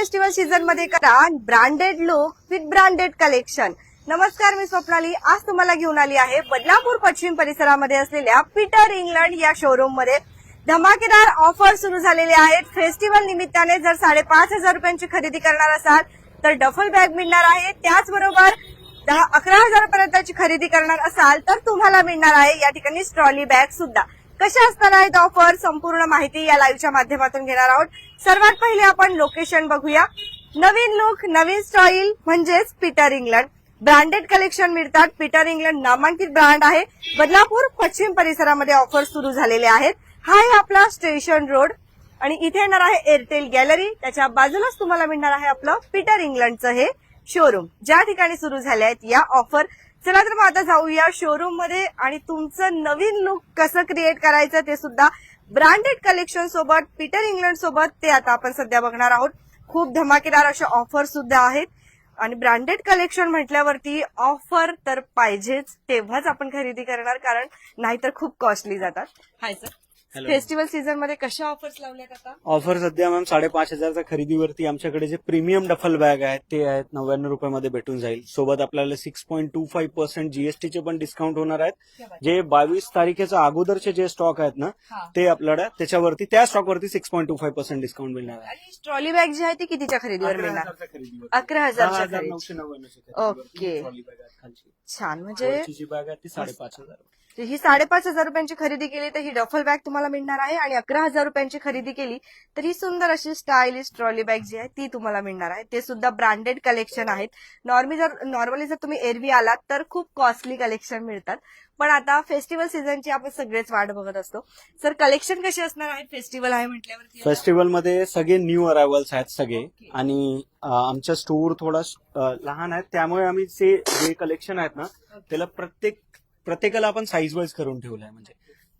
Festival सीझनमध्ये करा branded look with branded collection नमस्कार मी स्वप्नाली. आज तुम्हाला घेऊन आली आहे बदलापूर पश्चिम परिसरामध्ये असलेल्या पीटर इंग्लंड या शोरूममध्ये. धमाकेदार ऑफर सुरू झालेले आहेत. फेस्टिवल निमित्ताने जर साडेपाच हजार रुपयांची खरेदी करणार असाल तर डफल बॅग मिळणार आहे. त्याचबरोबर दहा अकरा हजार पर्यंतची खरेदी करणार असाल तर तुम्हाला मिळणार आहे. या ठिकाणी स्ट्रॉली बॅग सुद्धा. कशा असणार आहेत ऑफर संपूर्ण माहिती या लाईव्हच्या माध्यमातून घेणार आहोत. सर्वात पहिले आपण लोकेशन बघूया. नवीन लुक नवीन स्टाईल म्हणजेच पीटर इंग्लंड ब्रँडेड कलेक्शन मिळतात. पीटर इंग्लंड नामांकित ब्रँड आहे. बदलापूर पश्चिम परिसरामध्ये ऑफर सुरू झालेले आहेत. हा आहे आपला स्टेशन रोड आणि इथे येणार आहे एअरटेल गॅलरी त्याच्या बाजूलाच तुम्हाला मिळणार आहे आपलं पीटर इंग्लंडचं हे. शोरूम ज्या ठिकाणी सुरू झाले आहेत या ऑफर चला तर मग आता जाऊया शोरूममध्ये आणि तुमचं नवीन लुक कसं क्रिएट करायचं ते सुद्धा ब्रँडेड कलेक्शन सोबत पीटर इंग्लंड सोबत ते आता आपण सध्या बघणार आहोत. खूप धमाकेदार अशा ऑफर सुद्धा आहेत. आणि ब्रँडेड कलेक्शन म्हटल्यावरती ऑफर तर पाहिजेच तेव्हाच आपण खरेदी करणार कारण नाहीतर खूप कॉस्टली जातात. हाय सर फेस्टिवल सीझनमध्ये कशा ऑफर्स लावल्यात आता? ऑफर सध्या मॅम साडेपाच हजारच्या खरेदीवरती आमच्याकडे जे प्रीमियम डफल बॅग आहेत ते आहेत नव्याण्णव रुपयामध्ये भेटून जाईल. सोबत आपल्याला six point two five percent जीएसटीचे पण डिस्काउंट होणार आहेत. जे बावीस तारखेच्या अगोदरचे जे स्टॉक आहेत ना. ते आपल्याला त्याच्यावरती त्या स्टॉकवरती six point two five percent discount मिळणार आहे. आणि ट्रॉली बॅग जी आहे ती कितीच्या खरेदीवर मिळणार? अकरा खरेदी. नऊशे नव्याण्णवची ओके. ट्रॉली बॅग आहेत खालची. छान. म्हणजे बॅग आहे ती साडेपाच हजार. ही साडेपाच हजार रुपयांची खरेदी केली तर ही डफल बॅग तुम्हाला मिळणार आहे आणि अकरा हजार रुपयांची खरेदी केली तर ही सुंदर अशी स्टायलिश ट्रॉली बॅग जी आहे ती तुम्हाला मिळणार आहे. ते सुद्धा ब्रँडेड कलेक्शन आहेत. नॉर्मी जर नॉर्मली जर तुम्ही एरवी आलात तर खूप कॉस्टली कलेक्शन मिळतात. पण आता फेस्टिवल सीझनची आपण सगळेच वाट बघत असतो. सर कलेक्शन कसे असणार आहेत फेस्टिवल आहे म्हटल्यावरती आता? फेस्टिवलमध्ये सगळे न्यू अरायव्हल्स आहेत सगळे. आणि आमचा स्टोर थोडा लहान आहे त्यामुळे आम्ही जे कलेक्शन आहेत ना त्याला प्रत्येक प्रत्येकाला आपण साईज वाईज करून ठेवलंय. म्हणजे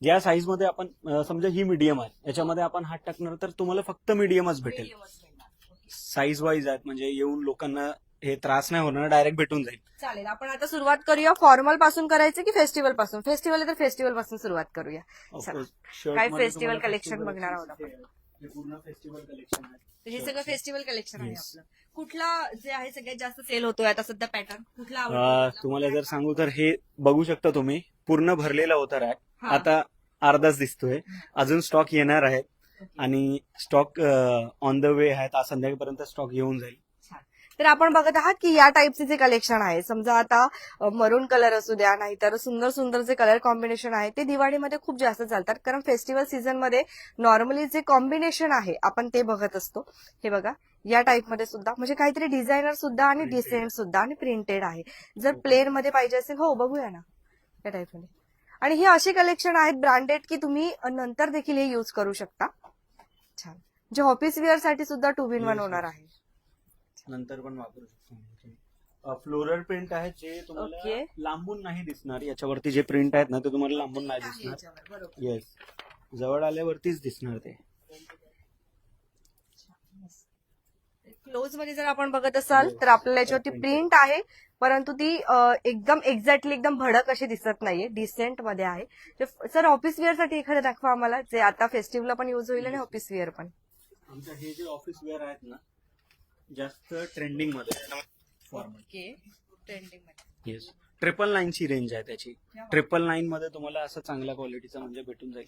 ज्या साईजमध्ये आपण अं, समजा ही मीडियम आहे. याच्यामध्ये आपण हात टाकणार तर तुम्हाला फक्त मीडियमच भेटेल. साईज वाईज आहेत म्हणजे येऊन लोकांना हे त्रास नाही होणार डायरेक्ट भेटून जाईल. चालेल. आपण आता सुरुवात करूया. फॉर्मलपासून करायचं की फेस्टिवलपासून? फेस्टिवल तर फेस्टिवलपासून सुरुवात करूया. चला. काय festival collection festival बघणार आहोत आपण. हे पूर्ण फेस्टिवल कलेक्शन आहे. हे सगळं फेस्टिवल कलेक्शन आहे Yes. आपलं. कुठला जे आहे सगळ्यात जास्त सेल होतोय आता सध्या पॅटर्न कुठला आवडतो तुम्हाला जर सांगू तर हे बघू शकता तुम्ही. पूर्ण भरलेला होता रॅक हा. आता अर्धाच दिसतोय. अजून स्टॉक येणार आहे. आणि स्टॉक ऑन द वे आहेत. आज संध्याकाळपर्यंत स्टॉक येऊन जाईल. तर आपण बघत आहात की या टाईपचे जे कलेक्शन आहे समजा आता मरून कलर असू द्या नाहीतर सुंदर सुंदर जे कलर कॉम्बिनेशन आहे ते दिवाळीमध्ये खूप जास्त चालतात. कारण फेस्टिवल सीझनमध्ये नॉर्मली जे कॉम्बिनेशन आहे आपण ते बघत असतो. हे बघा. या टाईपमध्ये सुद्धा. म्हणजे काहीतरी डिझायनर सुद्धा आणि. डिसेंट सुद्धा आणि प्रिंटेड आहे. जर प्लेन मध्ये पाहिजे असेल हो बघूया ना. या टाईपमध्ये आणि हे असे कलेक्शन आहेत ब्रँडेड की तुम्ही नंतर देखील हे युज करू शकता. छान. जे ऑफिस वेअरसाठी सुद्धा टू इन वन Yes, होणार. आहे. नंतर पण वापरू शकतो फ्लोरल प्रिंट आहे जे तुम्हाला. लांबून नाही दिसणार. याच्यावरती जे प्रिंट आहेत ना ते तुम्हाला लांबून नाही दिसणार. येस जवळ आल्यावरतीच दिसणार ते. क्लोजमध्ये जर आपण बघत असाल तर आपल्याला याच्यावरती प्रिंट आहे परंतु ती एकदम एक्झॅक्टली एकदम भडक अशी दिसत नाहीये डिसेंटमध्ये आहे. सर ऑफिस वेअरसाठी एखादं दाखवा आम्हाला जे आता फेस्टिवलला पण युज होईल आणि ऑफिस वेअर पण. आमचं हे जे ऑफिस वेअर आहेत ना जास्त ट्रेंडिंगमध्ये फॉर्मल ओके ट्रेंडिंगमध्ये. येस ट्रिपल नाईनची रेंज आहे त्याची. ट्रिपल नाईन मध्ये तुम्हाला असं चांगल्या क्वालिटीचं म्हणजे भेटून जाईल.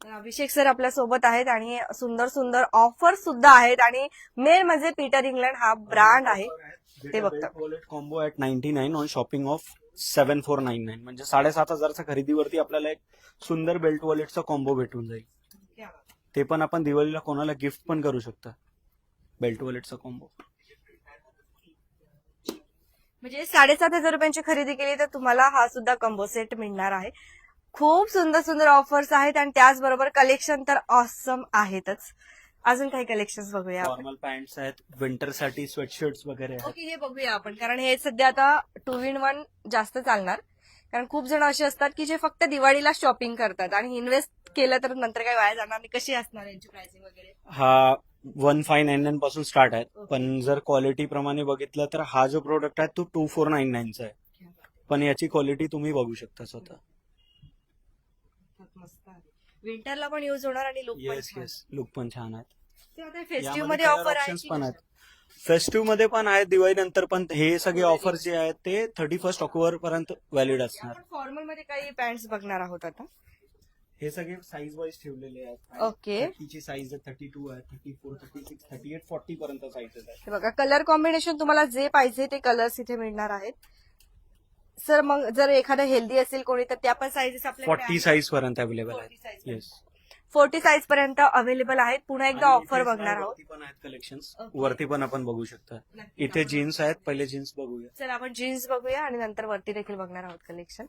अभिषेक सर आपल्यासोबत आहेत आणि सुंदर सुंदर ऑफर सुद्धा आहेत आणि मेन म्हणजे पीटर इंग्लंड हा ब्रँड आहे. ते बघता. Wallet combo at ninety nine on shopping of seven four nine nine म्हणजे साडेसात हजारच्या खरेदीवरती आपल्याला एक सुंदर बेल्ट वॉलेटचा कॉम्बो भेटून जाईल. ते पण आपण दिवाळीला कोणाला गिफ्ट पण करू शकता. बेल्ट वॉलेटचा कॉम्बो म्हणजे साडेसात हजार रुपयांची खरेदी केली तर तुम्हाला हा सुद्धा कंबो सेट मिळणार आहे. खूप सुंदर सुंदर ऑफर्स आहेत आणि त्याचबरोबर कलेक्शन तर ऑसम आहेतच. अजून काही कलेक्शन बघूया आपण? फॉर्मल पॅन्ट्स आहेत विंटरसाठी स्वेटशर्ट्स वगैरे आहेत. ओके हे बघूया आपण. कारण हे सध्या आता टू इन वन जास्त चालणार. कारण खूप जण असे असतात की जे फक्त दिवाळीला शॉपिंग करतात आणि इन्व्हेस्ट केलं तर नंतर काही वाया जाणार नाही. कशी असणार यांची प्राइसिंग वगैरे? हा वन फाय नाईन नाईन पासून स्टार्ट आहे पण जर क्वालिटी प्रमाणे बघितलं तर हा जो प्रोडक्ट आहे तो टू फोर नाईन नाईनचा आहे. पण याची क्वालिटी तुम्ही बघू शकता स्वतः. विंटरला पण युज होणार आणि लुक येस. येस लुक पण छान आहेत. फेस्टिव्हमध्ये ऑफर आहे ऑप्शन्स पण आहेत. फेस्टिव्हमध्ये पण आहेत दिवाळी नंतर पण हे सगळे ऑफर जे आहेत ते थर्टी फर्स्ट ऑक्टोबर पर्यंत व्हॅलिड असणार. आपण फॉर्मलमध्ये काही पॅन्ट बघणार आहोत आता. हे सगळे साईज वाईज ठेवलेले आहेत. Okay. थर्टीची साईज आहे थर्टी टू आहे thirty four thirty six thirty eight forty पर्यंत आहेत. हे बघा कलर कॉम्बिनेशन तुम्हाला जे पाहिजे ते कलर्स इथे मिळणार आहेत. सर मग जर एखादं हेल्दी असेल कोणी तर त्या पण साईजेस फॉर्टी साईज पर्यंत अवेलेबल 40 आहेत. येस फोर्टी साईज पर्यंत अवेलेबल आहेत. पुन्हा एकदा ऑफर बघणार आहोत. वरती पण आहेत कलेक्शन Okay. वरती पण आपण बघू शकता. इथे जीन्स आहेत पहिले जीन्स बघूया. चल आपण जीन्स बघूया आणि नंतर वरती देखील बघणार आहोत कलेक्शन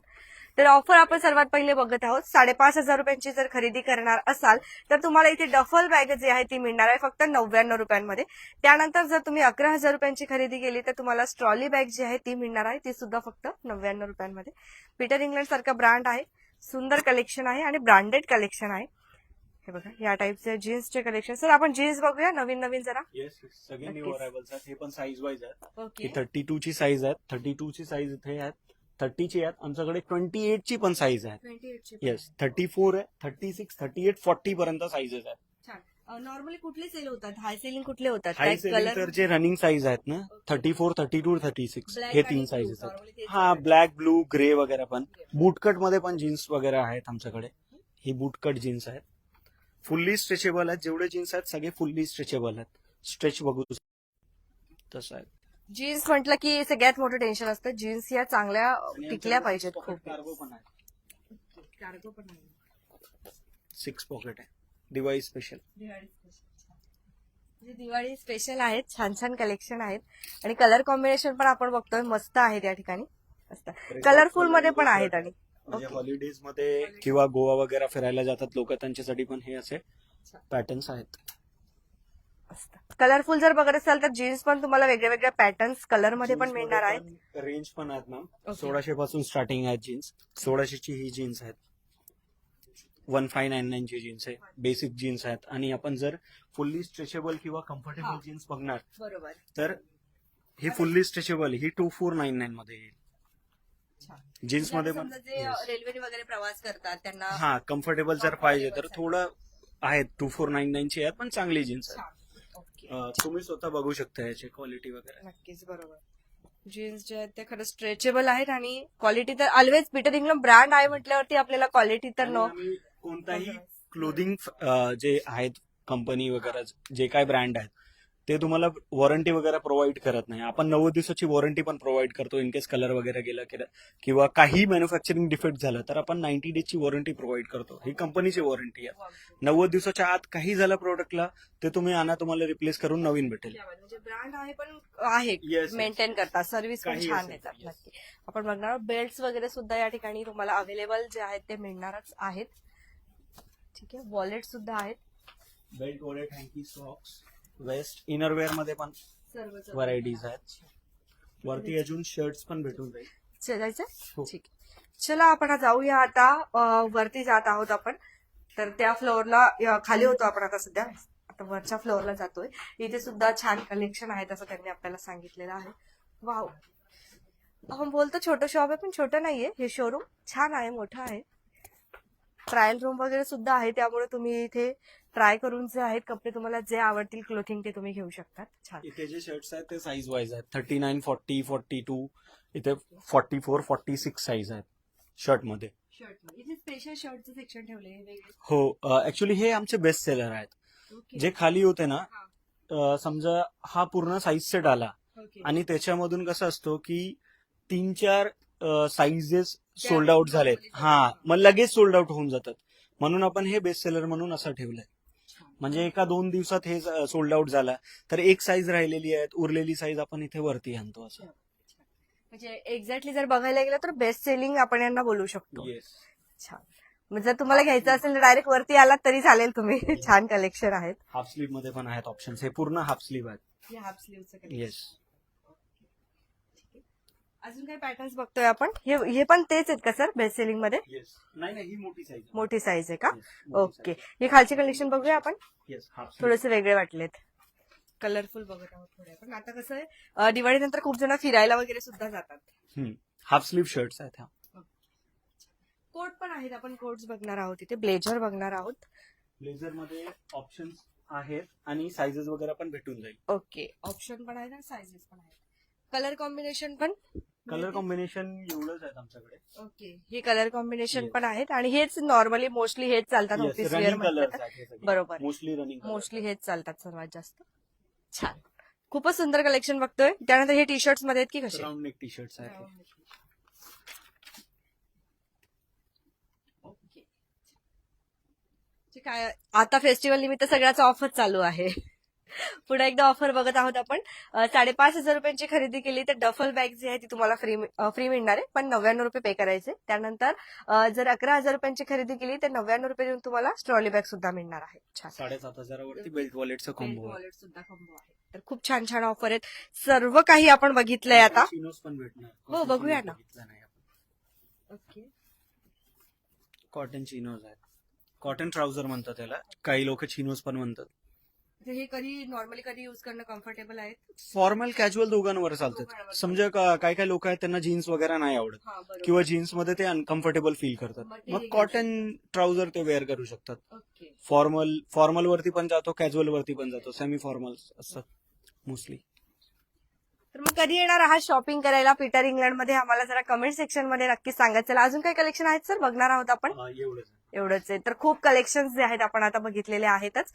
तर ऑफर आपण सर्वात पहिले बघत आहोत. साडेपाच हजार रुपयांची जर खरेदी करणार असाल तर तुम्हाला इथे डफल बॅग जी आहे ती मिळणार आहे फक्त नव्याण्णव रुपयांमध्ये. त्यानंतर जर तुम्ही अकरा हजार रुपयांची खरेदी केली तर तुम्हाला स्ट्रॉली बॅग जी आहे ती मिळणार आहे. ती सुद्धा फक्त नव्याण्णव रुपयांमध्ये. पीटर इंग्लंड सारखा ब्रँड आहे. सुंदर कलेक्शन आहे आणि ब्रँडेड कलेक्शन आहे. हे बघा या टाईपचे जीन्सचे कलेक्शन सर आपण जीन्स बघूया. नवीन नवीन जरा. येस सगळे न्यू नक्कीच. अरायवल्स आहेत. हे पण साईज वाईज आहेत. ओके थर्टी टू ची साईज आहे थर्टी टू ची साईज इथे आहेत. थर्टीची आहेत. आमच्याकडे ट्वेंटी एट ची पण साईज आहे येस थर्टी फोर आहे. Thirty six thirty eight forty पर्यंत साईजेस आहेत. नॉर्मली कुठले सेल होतात? हाय सेलिंग कुठले होतात? हाय सेलिंग तर जे रनिंग साईज आहेत ना thirty four thirty two thirty six हे तीन साईजेस normally आहेत हा. ब्लॅक ब्लू ग्रे वगैरे पण. बूटकटमध्ये पण जीन्स वगैरे आहेत आमच्याकडे. ही बूटकट जीन्स आहेत. फुल्ली स्ट्रेचेबल आहेत. जेवढे जीन्स आहेत सगळे फुल्ली स्ट्रेचेबल आहेत. स्ट्रेच बघू तसं आहे. जीन्स म्हटलं की सगळ्यात मोठं टेन्शन असतं. जीन्स या चांगल्या टिकल्या पाहिजेत खूप. कार्गो पण आहे. कार्गो पण सिक्स पॉकेट आहे. दिवाळी स्पेशल दिवाळी म्हणजे दिवाळी स्पेशल आहेत. छान छान कलेक्शन आहेत. आणि कलर कॉम्बिनेशन पण आपण बघतोय. मस्त आहेत या ठिकाणी. मस्त. कलरफुलमध्ये पण आहेत आणि. म्हणजे. हॉलिडेजमध्ये किंवा गोवा वगैरे फिरायला जातात लोक त्यांच्यासाठी पण हे असे पॅटर्न्स आहेत. कलरफुल जर बघत असाल तर जीन्स पण तुम्हाला वेगळ्या वेगळ्या पॅटर्न्स कलरमध्ये पण मिळणार आहेत. रेंज पण आहेत मॅम. सोळाशे पासून स्टार्टिंग आहेत जीन्स सोळाशेची ही जीन्स आहेत. वन फाय नाईन नाईन ची जीन्स आहे. बेसिक जीन्स आहेत. आणि आपण जर फुल्ली स्ट्रेचेबल किंवा कम्फर्टेबल. जीन्स बघणार बरोबर. तर ही फुल्ली स्ट्रेचेबल ही टू फोर नाईन नाईन मध्ये येईल. जीन्समध्ये पण जे Yes. रेल्वेने वगैरे प्रवास करतात त्यांना हा कम्फर्टेबल जर पाहिजे तर थोडं आहेत. टू फोर नाईन नाईन ची आहेत पण चांगली जीन्स आहे छान. तुम्ही स्वतः बघू शकता याची क्वालिटी वगैरे. नक्कीच बरोबर. जीन्स जे आहेत ते खरं स्ट्रेचेबल आहेत आणि क्वालिटी तर ऑलवेज पीटर इंग्लंड ब्रँड आहे म्हटल्यावरती आपल्याला क्वालिटी तर आणि न आम्ही कोणताही क्लोदिंग जे आहेत कंपनी वगैरे जे काय ब्रँड आहेत ते तुम्हाला वॉरंटी वगैरे प्रोव्हाइड करत नाही. आपण नव्वद दिवसाची वॉरंटी पण प्रोव्हाइड करतो इन केस कलर वगैरे गेला किंवा- काही मॅन्युफॅक्चरिंग डिफेक्ट झालं तर आपण नाईन्टी डेजची वॉरंटी प्रोव्हाइड करतो. ही कंपनीची वॉरंटी आहे. नव्वद दिवसाच्या आत काही झालं प्रोडक्टला ते तुम्ही आणा तुम्हाला रिप्लेस करून नवीन भेटेल. म्हणजे ब्रँड आहे पण आहे. Yes, मेंटेन करतात. सर्व्हिस पण काही छान असेल, देतात yes. नक्की. आपण बघणार बेल्ट वगैरे सुद्धा या ठिकाणी तुम्हाला अवेलेबल जे आहेत ते मिळणारच आहेत. ठीक आहे. वॉलेट सुद्धा आहेत. Belt wallet hanky socks vest. इनरवेअरमध्ये पण व्हरायटीज आहेत. वरती अजून शर्ट्स पण भेटून जाईल. जायचं हो. ठीक आहे. चला आपण जाऊया आता वरती जात आहोत आपण. तर त्या फ्लोअरला खाली होतो आपण आता सध्या. आता वरच्या फ्लोअरला जातोय. इथे सुद्धा छान कलेक्शन आहेत असं त्यांनी आपल्याला सांगितलेलं आहे. वाव आपण बोलतो छोटं शॉप आहे पण छोटं नाहीये. हे शोरूम छान आहे मोठं आहे. ट्रायल रूम वगैरे सुद्धा आहे त्यामुळे तुम्ही इथे ट्राय करून जे आहेत कपडे तुम्हाला जे आवडतील क्लोथिंग ते तुम्ही घेऊ शकतात छान. इथे जे शर्ट्स आहेत ते साईज वाईज आहेत. Thirty nine forty forty two इथे forty four forty six size आहेत शर्टमध्ये. शर्ट इथे स्पेशल शर्टचं सेक्शन ठेवले वेगळे. हो ऍक्च्युली हे आमचे बेस्ट सेलर आहेत. जे खाली होते ना अ, समजा हा पूर्ण साईज सेट आला. आणि त्याच्यामधून कसं असतो की तीन चार साईजेस सोल्ड आउट झालेत. हा मग लगेच सोल्ड आउट होऊन जातात. म्हणून आपण हे बेस्ट सेलर म्हणून असं ठेवलंय. म्हणजे एका दोन दिवसात हे सोल्ड आउट झाला. तर एक साईज राहिलेली आहे उरलेली साईज आपण इथे वरती आणतो असं. म्हणजे एक्झॅक्टली जर बघायला गेलं तर बेस्ट सेलिंग आपण यांना बोलू शकतो. येस छान. जर तुम्हाला घ्यायचं असेल तर डायरेक्ट वरती आलात तरी चालेल तुम्ही. छान कलेक्शन आहेत. हाफ स्लीवमध्ये पण आहेत ऑप्शन हे पूर्ण हाफ स्लीव आहेत. हाफ स्लीवचं येस अजून काही पॅटर्न्स बघतोय आपण? हे हे पण तेच आहेत का सर बेस्ट सेलिंगमध्ये? येस नाही नाही ही मोठी साईज मोठी साईज आहे का? ओके हे खालचे कलेक्शन बघूया आपण? येस हाफ थोडेसे वेगळे वाटलेत. कलरफुल बघत आहोत थोडे. पण आता कसं आहे दिवाळीनंतर खूप जण फिरायला वगैरे सुद्धा जातात. हाफ स्लीव शर्ट्स आहेत कोट पण आहेत. आपण कोट्स बघणार आहोत इथे. ब्लेझर बघणार आहोत. ब्लेझरमध्ये ऑप्शन आहेत आणि साईजेस वगैरे पण भेटून जाईल. ओके ऑप्शन पण आहे ना सायझेस पण आहेत. कलर कॉम्बिनेशन पण? कलर कॉम्बिनेशन एवढंच आहेत आमच्याकडे. ओके. हे कलर कॉम्बिनेशन Yes. पण आहेत आणि हेच नॉर्मली मोस्टली हेच चालतात ऑफिस वेअर बरोबर. मोस्टली रनिंग मोस्टली हेच चालतात सर्वात जास्त. छान. खूपच सुंदर कलेक्शन बघतोय. त्यानंतर हे टी शर्टमध्ये आहेत की कसे? राऊंड नेक टी शर्ट्स आहेत ओके. जे काय आता फेस्टिवल निमित्त सगळ्याचा ऑफर चालू आहे. पुढे एकदा ऑफर बघत आहोत आपण. साडेपाच हजार रुपयांची खरेदी केली तर डफल बॅग जी आहे ती तुम्हाला फ्री फ्री मिळणार आहे. पण नव्याण्णव रुपये पे करायचे. त्यानंतर जर अकरा हजार रुपयांची खरेदी केली तर नव्याण्णव रुपये देऊन तुम्हाला ट्रॉली बॅग सुद्धा मिळणार आहे. साडेसात हजारावरती बेल्ट वॉलेटचं कॉम्बो वॉलेट सुद्धा combo आहे. तर खूप छान छान ऑफर आहेत. सर्व काही आपण बघितलंय आता. हो, बघूया ना. आपण. कॉटन चिनोज आहेत. कॉटन ट्राउझर म्हणतात त्याला काही लोक चिनोज पण म्हणतात. हे कधी नॉर्मली कधी युज करणं कम्फर्टेबल आहे फॉर्मल कॅज्युअल दोघांवर चालतात. समजा का- काही काही लोक आहेत त्यांना जीन्स वगैरे नाही आवडत. किंवा जीन्समध्ये ते अनकम्फर्टेबल फील करतात. मग ते मग हे कॉटन ट्राउझर ते वेअर करू शकतात. ओके. फॉर्मल फॉर्मल वरती पण जातो कॅज्युअल वरती पण जातो. सेमी फॉर्मल असतात मोस्टली तर मग कधी येणार आहात शॉपिंग करायला? पीटर इंग्लंडमध्ये आम्हाला जरा कमेंट सेक्शनमध्ये नक्की सांगा. चला अजून काही कलेक्शन आहेत सर बघणार आहोत आपण? एवढंच. एवढंच आहे. तर खूप कलेक्शन जे आहेत आपण आता बघितलेले आहेतच.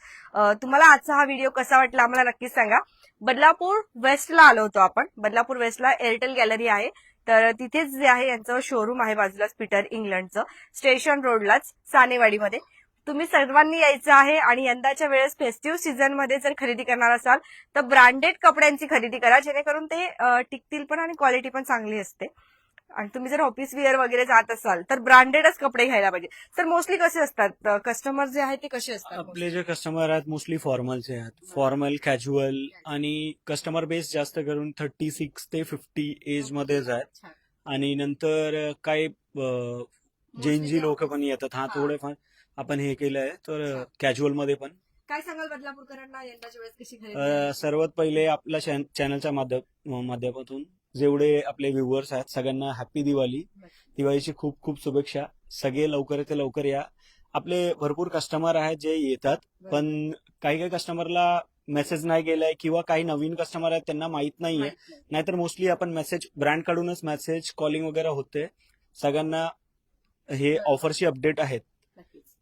तुम्हाला आजचा हा व्हिडिओ कसा वाटला आम्हाला नक्कीच सांगा. बदलापूर वेस्टला आलो होतो आपण. बदलापूर वेस्टला एअरटेल गॅलरी आहे. तर तिथेच जे आहे यांचं शोरूम आहे बाजूलाच पीटर इंग्लंडचं स्टेशन रोडलाच सानेवाडीमध्ये. तुम्ही सर्वांनी यायचं आहे आणि यंदाच्या वेळेस फेस्टिव्ह सीझनमध्ये जर खरेदी करणार असाल तर ब्रँडेड कपड्यांची खरेदी करा जेणेकरून ते टिकतील पण आणि क्वालिटी पण चांगली असते. आणि तुम्ही जर ऑफिस वेअर वगैरे जात असाल तर ब्रँडेडच कपडे घ्यायला पाहिजे. तर मोस्टली कसे असतात? कस्टमर जे आहेत ते कसे असतात आपले जे कस्टमर आहेत मोस्टली फॉर्मलचे आहेत. फॉर्मल कॅज्युअल आणि कस्टमर बेस जास्त करून थर्टी सिक्स ते फिफ्टी एज मध्येच आहेत. आणि नंतर काही जेनजी लोक पण येतात. हा. थोडेफार आपण हे केलंय तर कॅज्युअलमध्ये पण. काय सांगाल बदलापूरकरांना? यंदाच्या वेळेस कशी? सर्वात पहिले आपल्या चॅन- चॅनलच्या माध्यम माध्यमातून जेवढे आपले व्ह्युअर्स आहेत सगळ्यांना हॅपी दिवाळी. दिवाळीची खूप खूप शुभेच्छा. सगळे लवकर ते लवकर या. आपले भरपूर कस्टमर आहेत जे येतात पण काही काही कस्टमरला मेसेज नाही गेलाय किंवा काही नवीन कस्टमर आहेत त्यांना माहीत नाहीये. नाहीतर मोस्टली आपण मेसेज ब्रँड कडूनच मेसेज कॉलिंग वगैरे होते. सगळ्यांना हे ऑफरची अपडेट आहेत.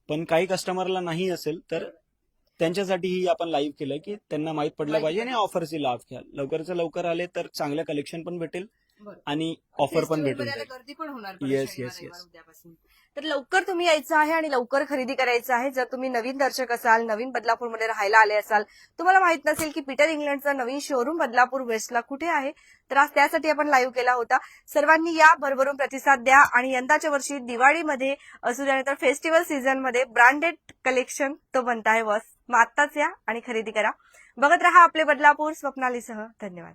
पण काही कस्टमरला नाही असेल तर त्यांच्यासाठीही आपण लाईव्ह केलं की त्यांना माहीत पडलं पाहिजे आणि ऑफरची लाभ घ्या लवकरच्या लवकर आले तर चांगलं कलेक्शन पण भेटेल. आणि ऑफर पण भेटून गर्दी पण होणार रविवार, yes. उद्यापासून. तर लवकर तुम्ही यायचं आहे आणि लवकर खरेदी करायचं आहे. जर तुम्ही नवीन दर्शक असाल नवीन बदलापूरमध्ये राहायला आले असाल तुम्हाला माहीत नसेल की पीटर इंग्लंडचा नवीन शोरूम बदलापूर वेस्टला कुठे आहे? तर आज त्यासाठी आपण लाईव्ह केला होता. सर्वांनी या भरभरून प्रतिसाद द्या आणि यंदाच्या वर्षी दिवाळीमध्ये असू त्यानंतर फेस्टिवल सीझनमध्ये ब्रँडेड कलेक्शन तो बनत आहे बस मग आत्ताच या आणि खरेदी करा. बघत रहा आपले बदलापूर स्वप्नालीसह. धन्यवाद.